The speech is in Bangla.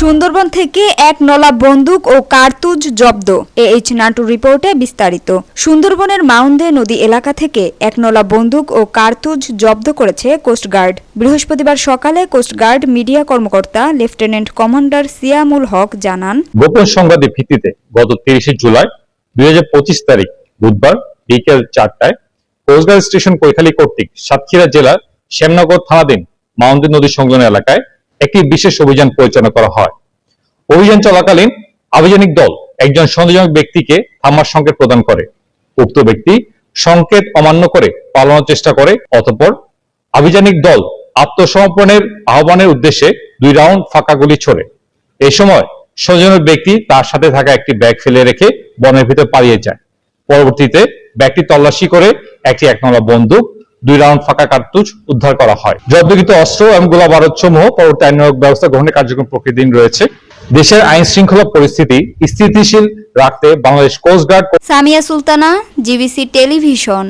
সুন্দরবন থেকে এক নলা বন্দুক ও কার্তুজ জব্দ। এইচ নাটু রিপোর্টে বিস্তারিত। সুন্দরবনের মাউন্দে নদী এলাকা থেকে এক নলা বন্দুক ও কার্তুজ জব্দ করেছে কোস্টগার্ড বৃহস্পতিবার সকালে কোস্টগার্ড মিডিয়া কর্মকর্তা লেফটেন্যান্ট কমান্ডার সিয়ামুল হক জানান, গোপন সংবাদের ভিত্তিতে গত তিরিশে জুলাই দুই হাজার পঁচিশ তারিখ বুধবার বিকেল চারটায় কোস্টগার্ড স্টেশন কৈখালী কর্তৃক সাতক্ষীরা জেলার শ্যামনগর থানাধীন মাউন্টেন নদী সংলগ্ন এলাকায় একটি বিশেষ অভিযান পরিচালনা করা হয়। অভিযান চলাকালীন আভিযানিক দল একজন সন্দেহজনক ব্যক্তিকে থামার সংকেত প্রদান করে। উক্ত ব্যক্তি সংকেত অমান্য করে পালানোর চেষ্টা করে, অতঃপর আভিযানিক দল আত্মসমর্পণের আহ্বানের উদ্দেশ্যে দুই রাউন্ড ফাঁকা গুলি ছোড়ে। এই সময় সন্দেহজনক ব্যক্তি তার সাথে থাকা একটি ব্যাগ ফেলে রেখে বনের ভিতর পালিয়ে যায়। পরবর্তীতে ব্যাগটি তল্লাশি করে একটি একনলা বন্দুক দুই রাউন্ড ফাঁকা কার্তুজ উদ্ধার করা হয়। জব্দকৃত অস্ত্র এবং গোলা বারত সমূহ পরবর্তী আইন ব্যবস্থা গ্রহণের কার্যক্রম প্রকৃতিন রয়েছে। দেশের আইন শৃঙ্খলা পরিস্থিতি স্থিতিশীল রাখতে Bangladesh coastguard Samia Sultana, GBC television.